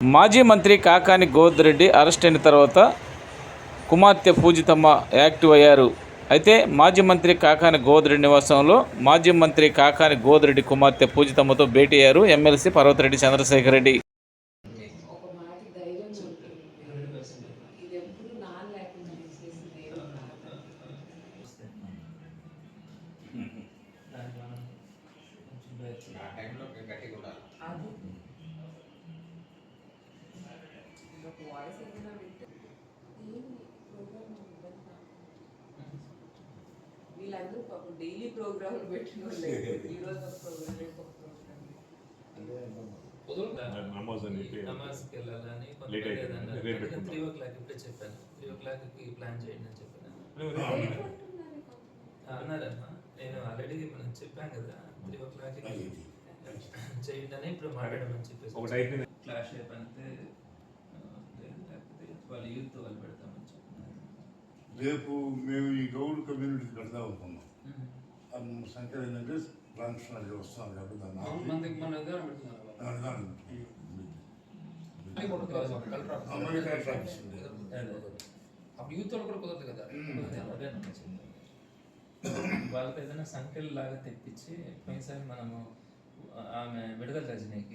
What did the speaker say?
మాజీ మంత్రి కాకాని గోవర్ధరెడ్డి అరెస్ట్ అయిన తర్వాత కుమార్తె పూజితమ్మ యాక్టివ్ అయ్యారు. అయితే మాజీ మంత్రి కాకాని గోవర్ధరెడ్డి నివాసంలో మాజీ మంత్రి కాకాని గోవర్ధరెడ్డి కుమార్తె పూజితమ్మతో భేటీ అయ్యారు ఎమ్మెల్సీ పర్వతిరెడ్డి చంద్రశేఖర్ రెడ్డి. వాయిస్ ఏదైనా వింటే? వీళ్ళందరూ పాపం డైలీ ప్రోగ్రామ్ పెట్టిన ఈ రోజు ఒక ప్రోగ్రామ్ రేపు ఒక ప్రోగ్రామ్ నమాజ్కి వెళ్ళాలని. త్రీ ఓ క్లాక్ ఇప్పుడే చెప్పాను. త్రీ ఓ క్లాక్కి ప్లాన్ చేయండి అని చెప్పాను. అన్నారమ్మా. నేను ఆల్రెడీ మనం చెప్పాను కదా. త్రీ ఓ క్లాక్కి చేయండి అని ఇప్పుడు మాట్లాడమని చెప్పేసి. క్లాష్ అయిపోతే లేకపోతే వాళ్ళ యూత్ వాళ్ళు పెడతామని చెప్పినారు రేపు మేము ఈ గౌడ్ కమ్యూనిటీ పెడదాం అనుకున్నాం. సంఖ్య ఏంటంటే రామకృష్ణ గారు వస్తున్నారు కాబట్టి. అప్పుడు యూత్ వాళ్ళు కూడా కుదరదు కదా. వాళ్ళకి ఏదైనా సంఖ్యలు లాగా తెప్పించి పోయినసారి మనము ఆమె విడుదల రజనీకి